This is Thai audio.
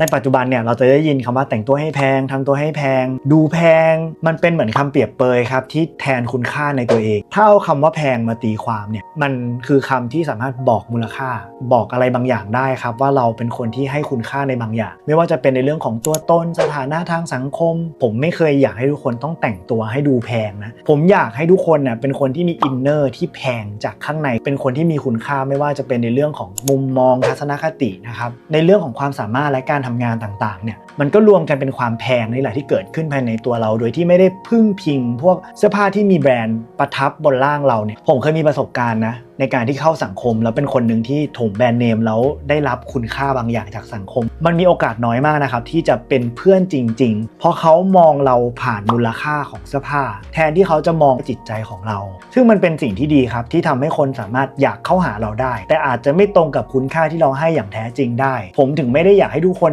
ในปัจจุบันเนี่ยเราจะได้ยินคำว่าแต่งตัวให้แพงทำตัวให้แพง ดูแพงมันเป็นเหมือนคำเปรียบเปยครับที่แทนคุณค่าในตัวเองถ้าเอาคำว่าแพงมาตีความเนี่ยมันคือคำที่สามารถบอกมูลค่า บอกอะไรบางอย่างได้ครับ ว่าเราเป็นคนที่ให้คุณค่าในบางอย่าง ไม่ว่าจะเป็นในเรื่องของตัวตนสถานะทางสังคม ผมไม่เคยอยากให้ทุกคนต้องแต่งตัวให้ดูแพงนะผมอยากให้ทุกคนเน่ยเป็นคนที่มีอินเนอร์ที่แพงจากข้างในเป็นคนที่มีคุณค่าไม่ว่าจะเป็นในเรื่องของมุมมองทัศนคตินะครับในเรื่องของความสามารถและการทำงานต่างๆเนี่ยมันก็รวมกันเป็นความแพงนี่แหละที่เกิดขึ้นภายในตัวเรา โดยที่ไม่ได้พึ่งพิง พวกเสื้อผ้าที่มีแบรนด์ประทับบนร่างเราเนี่ยผมเคยมีประสบการณ์นะในการที่เข้าสังคมแล้วเป็นคนหนึ่งที่ถมแบรนด์เนมแล้วได้รับคุณค่าบางอย่างจากสังคม มันมีโอกาสน้อยมากนะครับที่จะเป็นเพื่อนจริง ๆ เพราะเขามองเราผ่านมูลค่าของเสื้อผ้า แทนที่เขาจะมองจิตใจของเรา ซึ่งมันเป็นสิ่งที่ดีครับที่ทำให้คนสามารถอยากเข้าหาเราได้ แต่อาจจะไม่ตรงกับคุณค่าที่เราให้อย่างแท้จริงได้ ผมถึงไม่ได้อยากให้ทุกคน